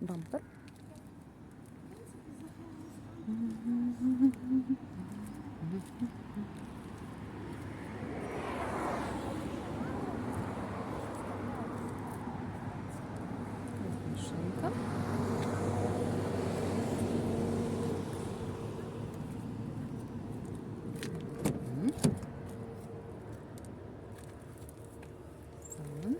бампер. Машинка. Мгм. Салон.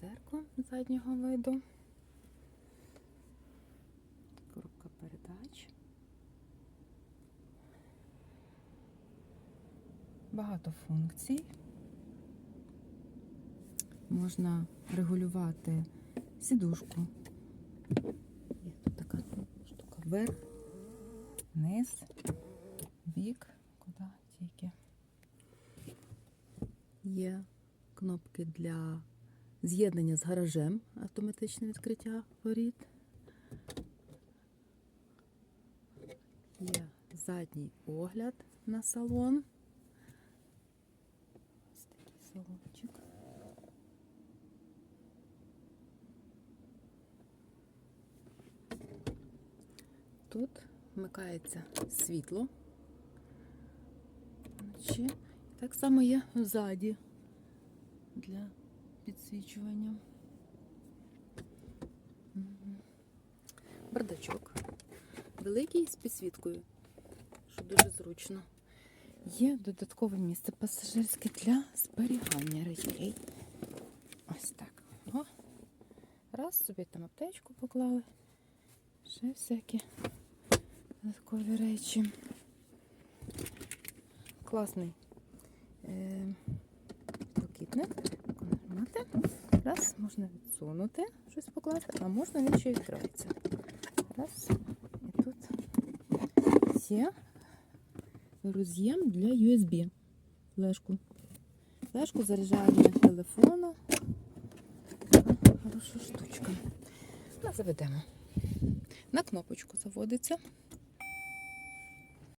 Так. Люстерко заднього виду. Коробка передач. Багато функцій. Можна регулювати сідушку. Є тут така штука вверх, вниз, бік, куди тільки. Є кнопки для з'єднання з гаражем, автоматичне відкриття воріт. Є задній огляд на салон. Ось такий салончик. Тут вмикається світло. Вночі. Так само є ззаді для підсвічування. Бардачок. Великий з підсвіткою, що дуже зручно. Є додаткове місце пасажирське для зберігання речей. Ось так. О. Раз собі там аптечку поклали. Ще всякі додаткові речі. Класний е, блакитник. Нажимати. Раз, можна відсунути, щось покласти, а можна він ще відкривається. Раз. І тут є роз'єм для USB. Флешку. Флешку заряджання телефону. Хороша штучка. Ну, заведемо. На кнопочку заводиться.